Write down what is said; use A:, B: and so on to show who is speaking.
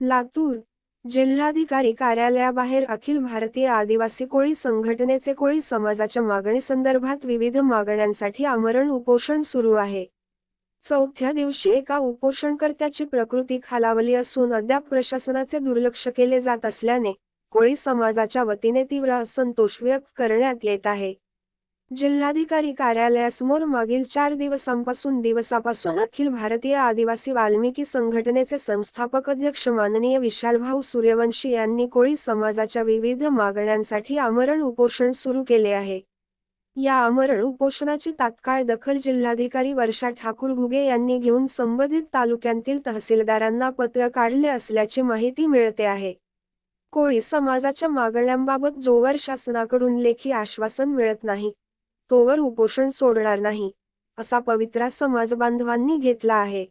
A: लातूर जिल्हाधिकारी कार्यालयाबाहेर अखिल भारतीय आदिवासी कोळी संघटनेचे कोळी समाजाच्या मागणीसंदर्भात विविध मागण्यांसाठी आमरण उपोषण सुरू आहे. चौथ्या दिवशी एका उपोषणकर्त्याची प्रकृती खालावली असून अद्याप प्रशासनाचे दुर्लक्ष केले जात असल्याने कोळी समाजाच्या वतीने तीव्र असंतोष व्यक्त करण्यात येत आहे. जिल्हाधिकारी कार्यालयासमोर मागील चार दिवसांपासून दिवसापासून अखिल भारतीय आदिवासी वाल्मिकी संघटनेचे संस्थापक अध्यक्ष माननीय विशालभाऊ सूर्यवंशी यांनी कोळी समाजाच्या विविध मागण्यांसाठी आमरण उपोषण सुरू केले आहे. या आमरण उपोषणाची तात्काळ दखल जिल्हाधिकारी वर्षा ठाकूर घुगे यांनी घेऊन संबंधित तालुक्यांतील तहसीलदारांना पत्र काढले असल्याची माहिती मिळते आहे. कोळी समाजाच्या मागण्यांबाबत जोवर शासनाकडून लेखी आश्वासन मिळत नाही. तोवर उपोषण सोडणार नाही असा पवित्रा समाज बांधवांनी घेतला आहे.